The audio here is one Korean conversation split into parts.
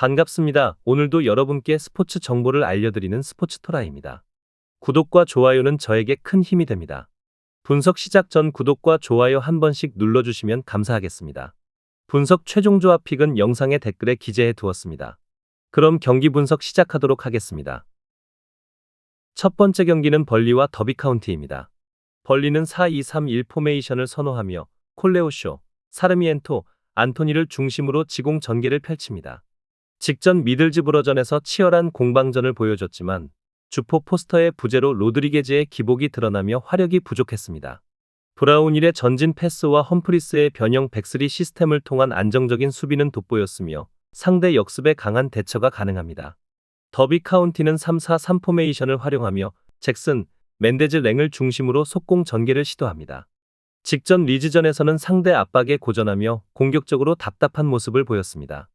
반갑습니다. 오늘도 여러분께 스포츠 정보를 알려드리는 스포츠토라입니다. 구독과 좋아요는 저에게 큰 힘이 됩니다. 분석 시작 전 구독과 좋아요 한 번씩 눌러주시면 감사하겠습니다. 분석 최종 조합 픽은 영상의 댓글에 기재해 두었습니다. 그럼 경기 분석 시작하도록 하겠습니다. 첫 번째 경기는 벌리와 더비 카운티입니다. 벌리는 4-2-3-1 포메이션을 선호하며 콜레오쇼, 사르미엔토, 안토니를 중심으로 지공 전개를 펼칩니다. 직전 미들즈 브러전에서 치열한 공방전을 보여줬지만 주포 포스터의 부재로 로드리게즈의 기복이 드러나며 화력이 부족했습니다. 브라운일의 전진 패스와 험프리스의 변형 백스리 시스템을 통한 안정적인 수비는 돋보였으며 상대 역습에 강한 대처가 가능합니다. 더비 카운티는 3-4-3 포메이션을 활용하며 잭슨, 맨데즈 랭을 중심으로 속공 전개를 시도합니다. 직전 리즈전에서는 상대 압박에 고전하며 공격적으로 답답한 모습을 보였습니다.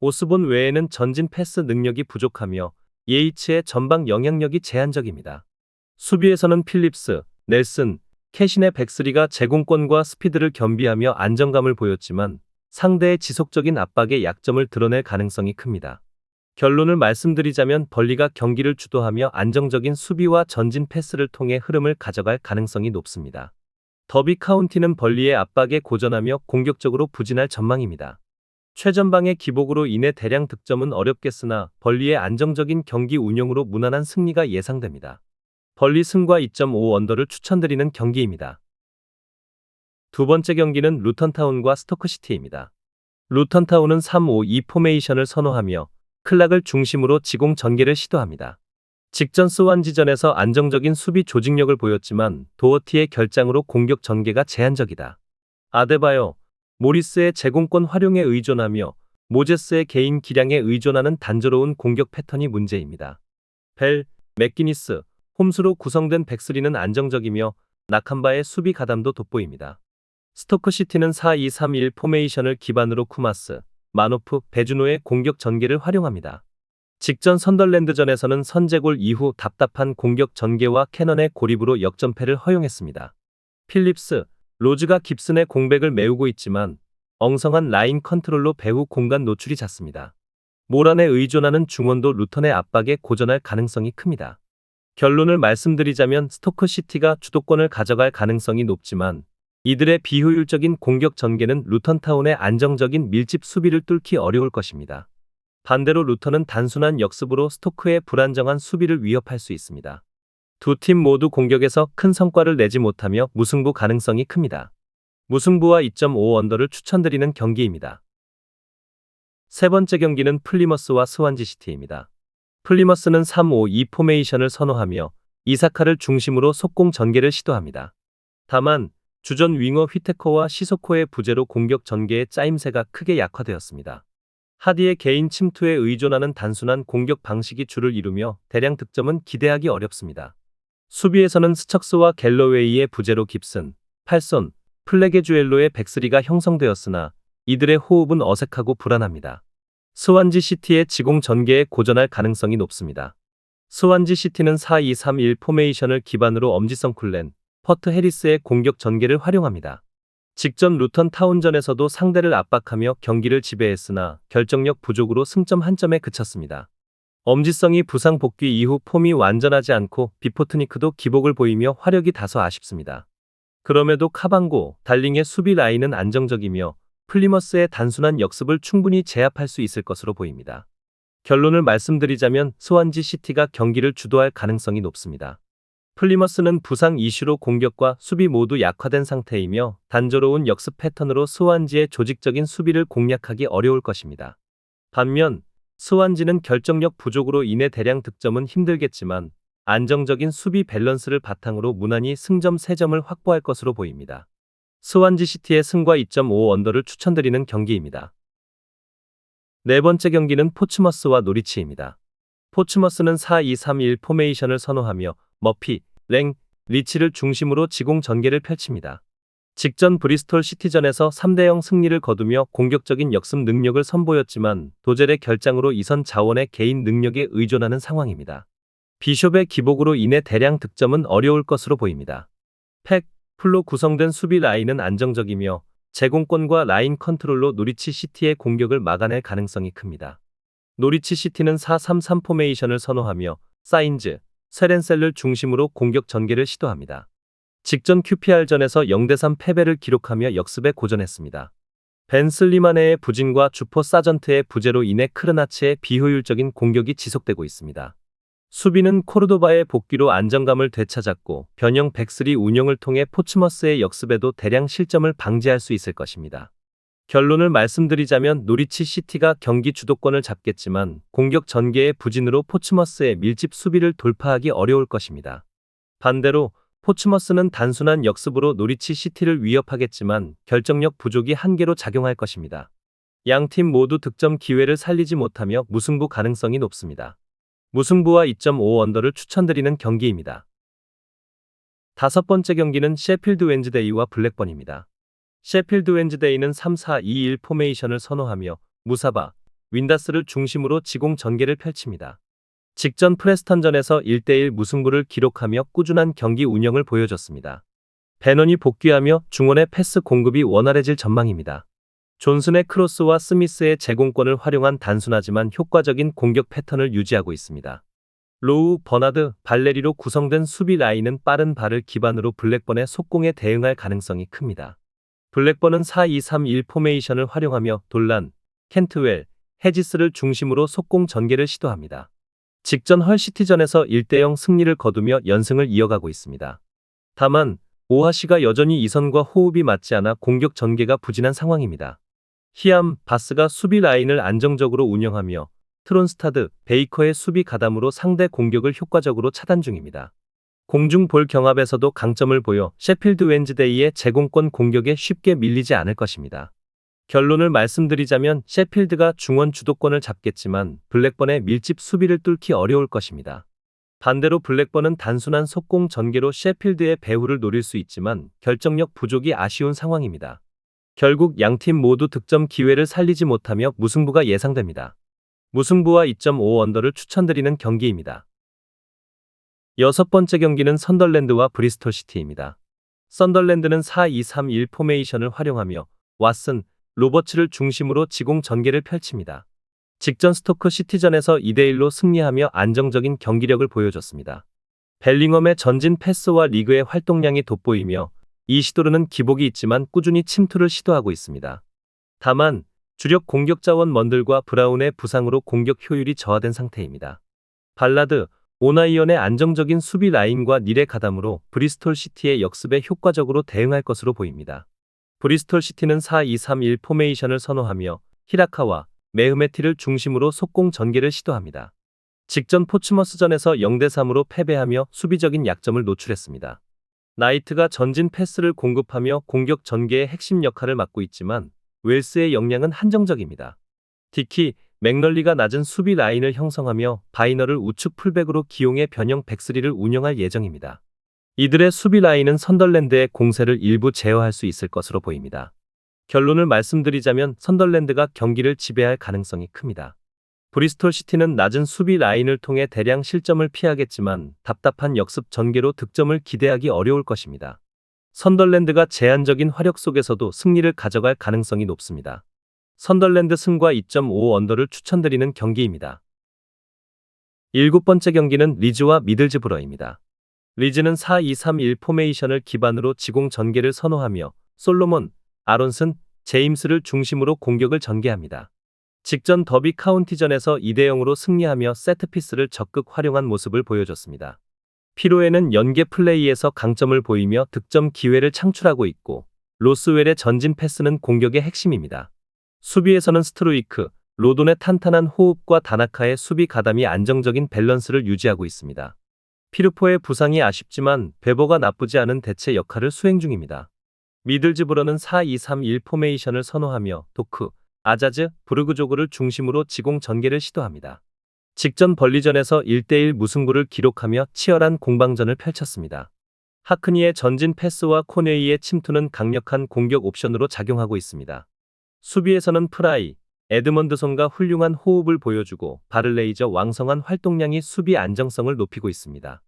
오스본 외에는 전진 패스 능력이 부족하며 예이츠의 전방 영향력이 제한적입니다. 수비에서는 필립스, 넬슨, 캐신의 백스리가 제공권과 스피드를 겸비하며 안정감을 보였지만 상대의 지속적인 압박에 약점을 드러낼 가능성이 큽니다. 결론을 말씀드리자면 벌리가 경기를 주도하며 안정적인 수비와 전진 패스를 통해 흐름을 가져갈 가능성이 높습니다. 더비 카운티는 벌리의 압박에 고전하며 공격적으로 부진할 전망입니다. 최전방의 기복으로 인해 대량 득점은 어렵겠으나 벌리의 안정적인 경기 운영으로 무난한 승리가 예상됩니다. 벌리 승과 2.5 언더를 추천드리는 경기입니다. 두 번째 경기는 루턴타운과 스토크시티입니다. 루턴타운은 3-5-2 포메이션을 선호하며 클락을 중심으로 지공 전개를 시도합니다. 직전 스완지전에서 안정적인 수비 조직력을 보였지만 도어티의 결장으로 공격 전개가 제한적이다. 아데바요, 모리스의 제공권 활용에 의존하며 모제스의 개인 기량에 의존하는 단조로운 공격 패턴이 문제입니다. 벨, 맥기니스, 홈스로 구성된 백스리는 안정적이며 나캄바의 수비 가담도 돋보입니다. 스토크시티는 4-2-3-1 포메이션을 기반으로 쿠마스, 마노프, 베주노의 공격 전개를 활용합니다. 직전 선덜랜드전에서는 선제골 이후 답답한 공격 전개와 캐넌의 고립으로 역전패를 허용했습니다. 필립스, 로즈가 깁슨의 공백을 메우고 있지만 엉성한 라인 컨트롤로 배후 공간 노출이 잦습니다. 모란에 의존하는 중원도 루턴의 압박에 고전할 가능성이 큽니다. 결론을 말씀드리자면 스토크 시티가 주도권을 가져갈 가능성이 높지만 이들의 비효율적인 공격 전개는 루턴타운의 안정적인 밀집 수비를 뚫기 어려울 것입니다. 반대로 루턴은 단순한 역습으로 스토크의 불안정한 수비를 위협할 수 있습니다. 두 팀 모두 공격에서 큰 성과를 내지 못하며 무승부 가능성이 큽니다. 무승부와 2.5 언더를 추천드리는 경기입니다. 세 번째 경기는 플리머스와 스완지시티입니다. 플리머스는 3-5-2 포메이션을 선호하며 이사카를 중심으로 속공 전개를 시도합니다. 다만 주전 윙어 휘테커와 시소코의 부재로 공격 전개의 짜임새가 크게 약화되었습니다. 하디의 개인 침투에 의존하는 단순한 공격 방식이 주를 이루며 대량 득점은 기대하기 어렵습니다. 수비에서는 스척스와 갤러웨이의 부재로 깁슨, 팔손, 플레게주엘로의 백스리가 형성되었으나 이들의 호흡은 어색하고 불안합니다. 스완지 시티의 지공 전개에 고전할 가능성이 높습니다. 스완지 시티는 4-2-3-1 포메이션을 기반으로 엄지성 쿨렌, 퍼트 해리스의 공격 전개를 활용합니다. 직전 루턴 타운전에서도 상대를 압박하며 경기를 지배했으나 결정력 부족으로 승점 한 점에 그쳤습니다. 엄지성이 부상 복귀 이후 폼이 완전하지 않고 비포트니크도 기복을 보이며 화력이 다소 아쉽습니다. 그럼에도 카방고, 달링의 수비 라인은 안정적이며 플리머스의 단순한 역습을 충분히 제압할 수 있을 것으로 보입니다. 결론을 말씀드리자면 스완지 시티가 경기를 주도할 가능성이 높습니다. 플리머스는 부상 이슈로 공격과 수비 모두 약화된 상태이며 단조로운 역습 패턴으로 스완지의 조직적인 수비를 공략하기 어려울 것입니다. 반면 스완지는 결정력 부족으로 인해 대량 득점은 힘들겠지만 안정적인 수비 밸런스를 바탕으로 무난히 승점 3점을 확보할 것으로 보입니다. 스완지 시티의 승과 2.5 언더를 추천드리는 경기입니다. 네 번째 경기는 포츠머스와 노리치입니다. 포츠머스는 4-2-3-1 포메이션을 선호하며 머피, 랭, 리치를 중심으로 지공 전개를 펼칩니다. 직전 브리스톨 시티전에서 3대0 승리를 거두며 공격적인 역습 능력을 선보였지만 도젤의 결장으로 이선 자원의 개인 능력에 의존하는 상황입니다. 비숍의 기복으로 인해 대량 득점은 어려울 것으로 보입니다. 팩, 풀로 구성된 수비 라인은 안정적이며 제공권과 라인 컨트롤로 노리치 시티의 공격을 막아낼 가능성이 큽니다. 노리치 시티는 4-3-3 포메이션을 선호하며 사인즈, 세렌셀을 중심으로 공격 전개를 시도합니다. 직전 QPR전에서 0대3 패배를 기록하며 역습에 고전했습니다. 벤 슬리마네의 부진과 주포 사전트의 부재로 인해 크르나치의 비효율적인 공격이 지속되고 있습니다. 수비는 코르도바의 복귀로 안정감을 되찾았고 변형 백스리 운영을 통해 포츠머스의 역습에도 대량 실점을 방지할 수 있을 것입니다. 결론을 말씀드리자면 노리치 시티가 경기 주도권을 잡겠지만 공격 전개의 부진으로 포츠머스의 밀집 수비를 돌파하기 어려울 것입니다. 반대로 포츠머스는 단순한 역습으로 노리치 시티를 위협하겠지만 결정력 부족이 한계로 작용할 것입니다. 양 팀 모두 득점 기회를 살리지 못하며 무승부 가능성이 높습니다. 무승부와 2.5 언더를 추천드리는 경기입니다. 다섯 번째 경기는 셰필드 웬즈데이와 블랙번입니다. 셰필드 웬즈데이는 3-4-2-1 포메이션을 선호하며 무사바, 윈다스를 중심으로 지공 전개를 펼칩니다. 직전 프레스턴전에서 1대1 무승부를 기록하며 꾸준한 경기 운영을 보여줬습니다. 베넌이 복귀하며 중원의 패스 공급이 원활해질 전망입니다. 존슨의 크로스와 스미스의 제공권을 활용한 단순하지만 효과적인 공격 패턴을 유지하고 있습니다. 로우, 버나드, 발레리로 구성된 수비 라인은 빠른 발을 기반으로 블랙번의 속공에 대응할 가능성이 큽니다. 블랙번은 4-2-3-1 포메이션을 활용하며 돌란, 켄트웰, 헤지스를 중심으로 속공 전개를 시도합니다. 직전 헐시티전에서 1대0 승리를 거두며 연승을 이어가고 있습니다. 다만 오하시가 여전히 이선과 호흡이 맞지 않아 공격 전개가 부진한 상황입니다. 히암, 바스가 수비 라인을 안정적으로 운영하며 트론스타드, 베이커의 수비 가담으로 상대 공격을 효과적으로 차단 중입니다. 공중 볼 경합에서도 강점을 보여 셰필드 웬즈데이의 제공권 공격에 쉽게 밀리지 않을 것입니다. 결론을 말씀드리자면 셰필드가 중원 주도권을 잡겠지만 블랙번의 밀집 수비를 뚫기 어려울 것입니다. 반대로 블랙번은 단순한 속공 전개로 셰필드의 배후를 노릴 수 있지만 결정력 부족이 아쉬운 상황입니다. 결국 양팀 모두 득점 기회를 살리지 못하며 무승부가 예상됩니다. 무승부와 2.5 언더를 추천드리는 경기입니다. 여섯 번째 경기는 선덜랜드와 브리스톨 시티입니다. 선덜랜드는 4-2-3-1 포메이션을 활용하며 왓슨, 로버츠를 중심으로 지공 전개를 펼칩니다. 직전 스토크 시티전에서 2대1로 승리하며 안정적인 경기력을 보여줬습니다. 벨링엄의 전진 패스와 리그의 활동량이 돋보이며 이 시도르는 기복이 있지만 꾸준히 침투를 시도하고 있습니다. 다만 주력 공격 자원 먼들과 브라운의 부상으로 공격 효율이 저하된 상태입니다. 발라드, 오나이언의 안정적인 수비 라인과 닐의 가담으로 브리스톨 시티의 역습에 효과적으로 대응할 것으로 보입니다. 브리스톨 시티는 4-2-3-1 포메이션을 선호하며 히라카와 메흐메티를 중심으로 속공 전개를 시도합니다. 직전 포츠머스전에서 0대3으로 패배하며 수비적인 약점을 노출했습니다. 나이트가 전진 패스를 공급하며 공격 전개의 핵심 역할을 맡고 있지만 웰스의 역량은 한정적입니다. 디키, 맥널리가 낮은 수비 라인을 형성하며 바이너를 우측 풀백으로 기용해 변형 백스리를 운영할 예정입니다. 이들의 수비 라인은 선덜랜드의 공세를 일부 제어할 수 있을 것으로 보입니다. 결론을 말씀드리자면 선덜랜드가 경기를 지배할 가능성이 큽니다. 브리스톨 시티는 낮은 수비 라인을 통해 대량 실점을 피하겠지만 답답한 역습 전개로 득점을 기대하기 어려울 것입니다. 선덜랜드가 제한적인 화력 속에서도 승리를 가져갈 가능성이 높습니다. 선덜랜드 승과 2.5 언더를 추천드리는 경기입니다. 일곱 번째 경기는 리즈와 미들즈브러입니다. 리즈는 4-2-3-1 포메이션을 기반으로 지공 전개를 선호하며 솔로몬, 아론슨, 제임스를 중심으로 공격을 전개합니다. 직전 더비 카운티전에서 2대0으로 승리하며 세트피스를 적극 활용한 모습을 보여줬습니다. 피로에는 연계 플레이에서 강점을 보이며 득점 기회를 창출하고 있고 로스웰의 전진 패스는 공격의 핵심입니다. 수비에서는 스트루이크, 로돈의 탄탄한 호흡과 다나카의 수비 가담이 안정적인 밸런스를 유지하고 있습니다. 피르포의 부상이 아쉽지만 베버가 나쁘지 않은 대체 역할을 수행 중입니다. 미들즈브러는 4-2-3-1 포메이션을 선호하며 도크, 아자즈, 브르그조그를 중심으로 지공 전개를 시도합니다. 직전 벌리전에서 1대1 무승부를 기록하며 치열한 공방전을 펼쳤습니다. 하크니의 전진 패스와 코네이의 침투는 강력한 공격 옵션으로 작용하고 있습니다. 수비에서는 프라이, 에드먼드손과 훌륭한 호흡을 보여주고 바를레이저 왕성한 활동량이 수비 안정성을 높이고 있습니다.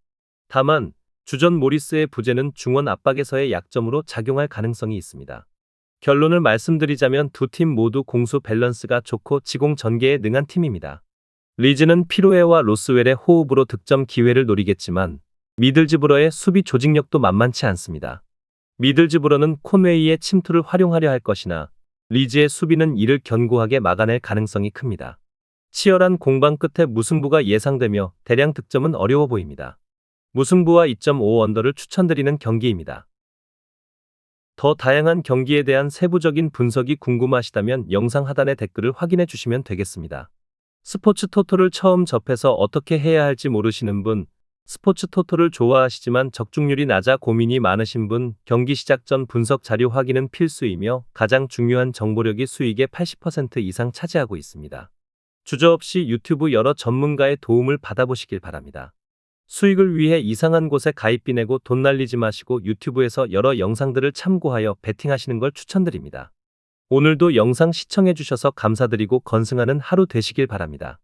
다만 주전 모리스의 부재는 중원 압박에서의 약점으로 작용할 가능성이 있습니다. 결론을 말씀드리자면 두 팀 모두 공수 밸런스가 좋고 지공 전개에 능한 팀입니다. 리즈는 피로에와 로스웰의 호흡으로 득점 기회를 노리겠지만 미들즈브러의 수비 조직력도 만만치 않습니다. 미들즈브러는 콘웨이의 침투를 활용하려 할 것이나 리즈의 수비는 이를 견고하게 막아낼 가능성이 큽니다. 치열한 공방 끝에 무승부가 예상되며 대량 득점은 어려워 보입니다. 무승부와 2.5 언더를 추천드리는 경기입니다. 더 다양한 경기에 대한 세부적인 분석이 궁금하시다면 영상 하단의 댓글을 확인해 주시면 되겠습니다. 스포츠 토토를 처음 접해서 어떻게 해야 할지 모르시는 분, 스포츠 토토를 좋아하시지만 적중률이 낮아 고민이 많으신 분, 경기 시작 전 분석 자료 확인은 필수이며 가장 중요한 정보력이 수익의 80% 이상 차지하고 있습니다. 주저없이 유튜브 여러 전문가의 도움을 받아보시길 바랍니다. 수익을 위해 이상한 곳에 가입비 내고 돈 날리지 마시고 유튜브에서 여러 영상들을 참고하여 베팅하시는 걸 추천드립니다. 오늘도 영상 시청해주셔서 감사드리고 건승하는 하루 되시길 바랍니다.